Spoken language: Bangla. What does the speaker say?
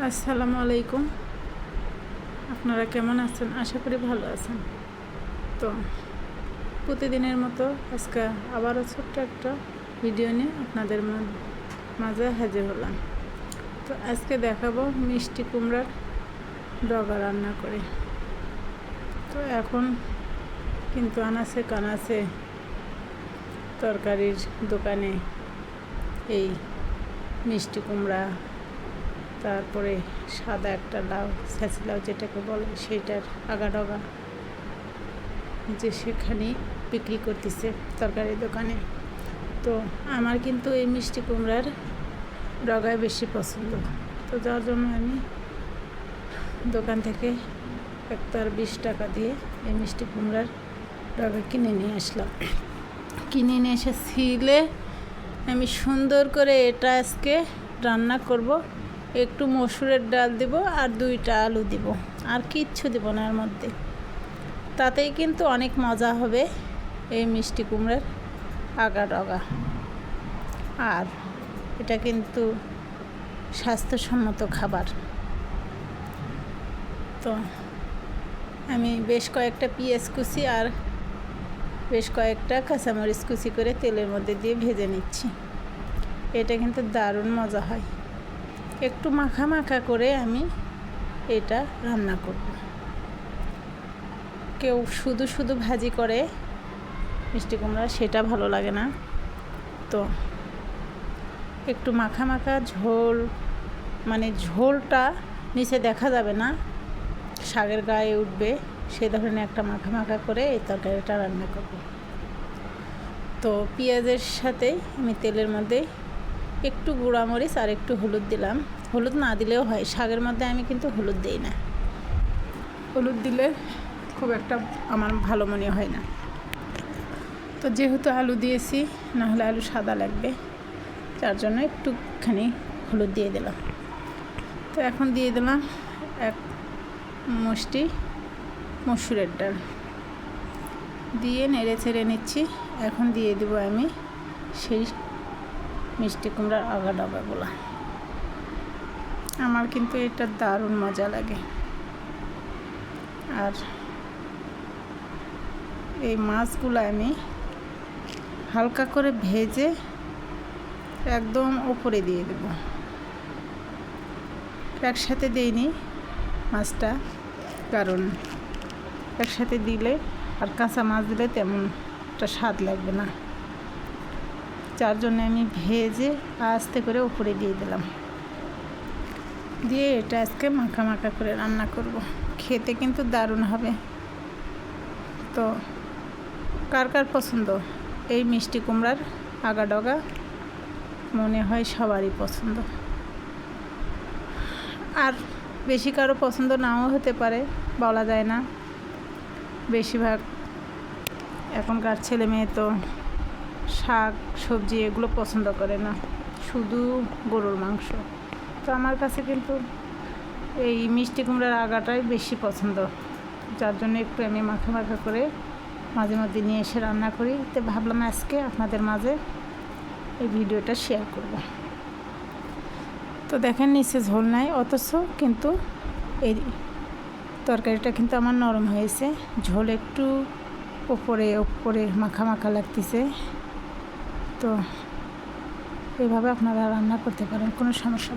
আসসালামু আলাইকুম। আপনারা কেমন আছেন? আশা করি ভালো আছেন। তো প্রতিদিনের মতো আজকে আবারও ছোট্ট একটা ভিডিও নিয়ে আপনাদের মাঝে হাজির হলাম। তো আজকে দেখাবো মিষ্টি কুমড়ার ডগা রান্না করে। তো এখন কিন্তু আনাসে কানাসে তরকারির দোকানে এই মিষ্টি কুমড়া তারপরে সাদা একটা লাউ, স্যাঁচি লাউ যেটাকে বলে, সেইটার আগা ডগা যে সেখানে বিক্রি করতেছে তরকারি দোকানে। তো আমার কিন্তু এই মিষ্টি কুমড়ার ডগায় বেশি পছন্দ। তো যার জন্য আমি দোকান থেকে একটার বিশ টাকা দিয়ে এই মিষ্টি কুমড়ার ডগা কিনে নিয়ে আসলাম। কিনে নিয়ে এসে ছিলে আমি সুন্দর করে এটা আজকে রান্না করব। একটু মসুরের ডাল দিব আর দুইটা আলু দিব। আর কিচ্ছু দিব না এর মধ্যে। তাতেই কিন্তু অনেক মজা হবে এই মিষ্টি কুমড়ার আগা ডগা আর এটা কিন্তু স্বাস্থ্যসম্মত খাবার। তো আমি বেশ কয়েকটা পিঁয়াজ কুচি আর বেশ কয়েকটা কাঁচামরিচ কুচি করে তেলের মধ্যে দিয়ে ভেজে নিচ্ছি। এটা কিন্তু দারুণ মজা হয়। একটু মাখা মাখা করে আমি এটা রান্না করব। কেউ শুধু শুধু ভাজি করে মিষ্টি কুমড়া, সেটা ভালো লাগে না। তো একটু মাখা মাখা ঝোল মানে ঝোলটা নিচে দেখা যাবে না শাগের গায়ে উঠবে সেই ধরনের একটা মাখা মাখা করে এই তরকারিটা রান্না করব। তো পেঁয়াজের সাথে আমি তেলের মধ্যে একটু গুঁড়ামরিচ আর একটু হলুদ দিলাম। হলুদ না দিলেও হয়, শাকের মধ্যে আমি কিন্তু হলুদ দিই না। হলুদ দিলে খুব একটা আমার ভালো মনে হয় না। তো যেহেতু আলু দিয়েছি নাহলে আলু সাদা লাগবে, যার জন্য একটুখানি হলুদ দিয়ে দিলাম। তো এখন দিয়ে দিলাম এক মুষ্টি মসুরের ডাল। দিয়ে নেড়ে ছেড়ে নিচ্ছি। এখন দিয়ে দেবো আমি সেই মিষ্টি কুমড়ার আগা ডগাগুলো আমার কিন্তু এটা দারুণ মজা লাগে। আর এই মাছগুলো আমি হালকা করে ভেজে একদম ওপরে দিয়ে দেব। একসাথে দিইনি মাছটা, কারণ একসাথে দিলে আর কাঁচা মাছ দিলে তেমন একটা স্বাদ লাগবে না। যার জন্য আমি ভেজে আস্তে করে উপরে দিয়ে দিলাম। দিয়ে এটা আজকে মাখা মাখা করে রান্না করব। খেতে কিন্তু দারুণ হবে। তো কার কার পছন্দ? এই মিষ্টি কুমড়ার আগা ডগা মনে হয় সবারই পছন্দ। আর বেশি কারও পছন্দ নাও হতে পারে, বলা যায় না। বেশিরভাগ এখনকার ছেলে মেয়ে তো শাক, সবজি এগুলো পছন্দ করে না। শুধু গরুর মাংস। তো আমার কাছে কিন্তু এই মিষ্টি কুমড়ার আগাটাই বেশি পছন্দ। যার জন্য একটু আমি মাখা মাখা করে মাঝে মধ্যে নিয়ে এসে রান্না করি। তো ভাবলাম আজকে আপনাদের মাঝে এই ভিডিওটা শেয়ার করব। তো দেখেন, নিচে ঝোল নাই, অথচ কিন্তু এই তরকারিটা কিন্তু আমার নরম হয়েছে। ঝোল একটু ওপরে ওপরে মাখা মাখা লাগতেছে। তো এভাবে আপনারা রান্না করতে পারেন কোনো সমস্যা